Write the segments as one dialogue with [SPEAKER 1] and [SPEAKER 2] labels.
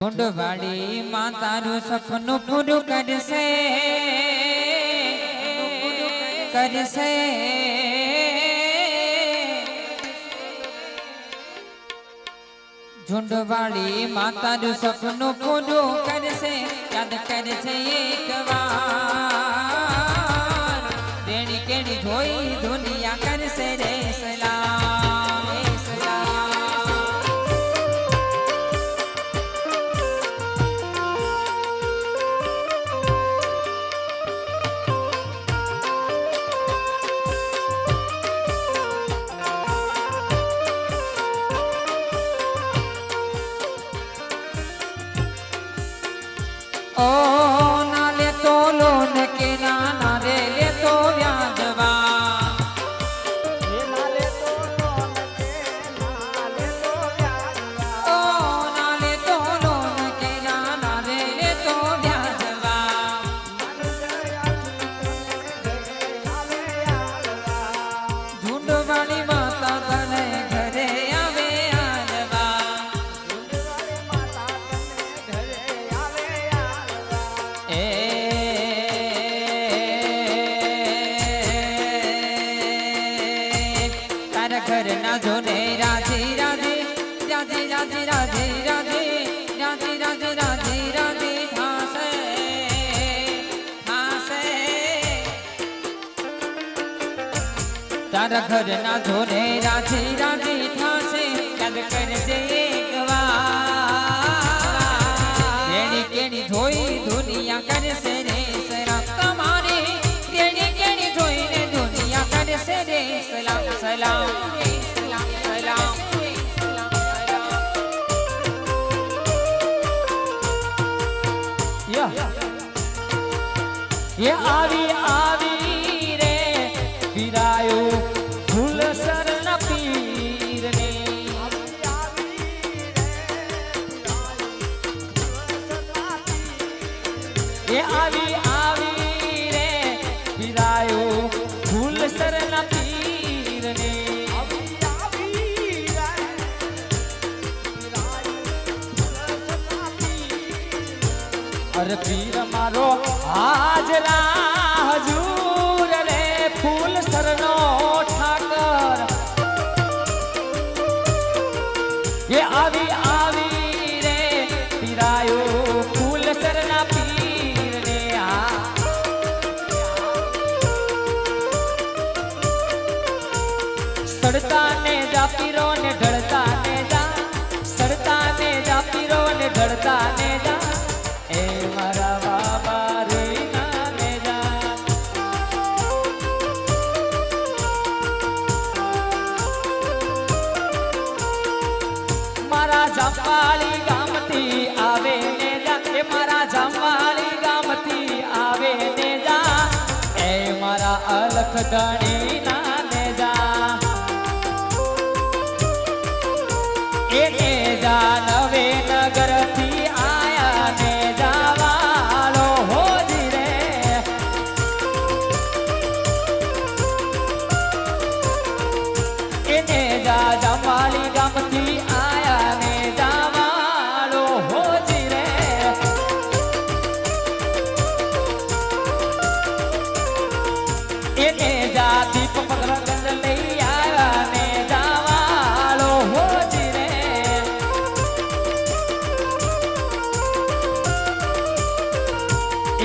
[SPEAKER 1] ઢૂંઢવાડી માં તારું સપનું પૂરું કરશે. કરશે. ઝુંડવાડી માં તારું સપનું પૂરું કરશે. યાદ કરશે એક વાર Oh. ઘરના જોને ઘરના જોને રાજી રાજી થાશે યાદ કરજે એક વાર કેણી કેણી ધોઈ દુનિયા કરશે
[SPEAKER 2] એ આવી આવી રે વિરાયો ફૂલ શરણ પીર ને એ આવી અરે પીર મારો હાજરા હજૂર રે, ફૂલ સરનો ઠાકર. એ આવી આવી રે, પીરાયો ફૂલ સરના પીર રે આ. સડતા ને જા પીરો ને ઢળતા ને જા સડતા ને જા પીરો ને ઢળતા ને જા. જામવાળી ગામથી આવે ને જા. મારા જામવાળી ગામથી આવે ને જા. એ મારા અલખ ધણી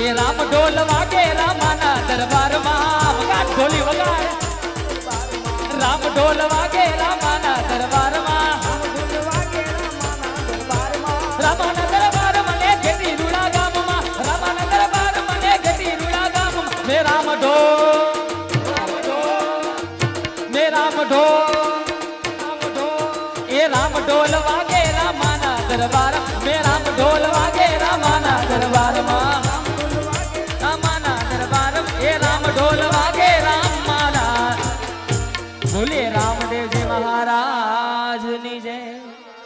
[SPEAKER 2] એ રામ ઢોલ વાગે રામાના દરબારમાં. વગાડ ઢોલી વગાડ. રામ ઢોલ વાગે રામાના દરબારમાં. રામાના દરબાર મને ઘેટી રૂડા ગામમાં. રામાના મે રામ ઢોલ રામ ઢોલ મે રામ ઢોલ. રામ ઢોલ. એ રામ ઢોલ વાગે રામાના દરબાર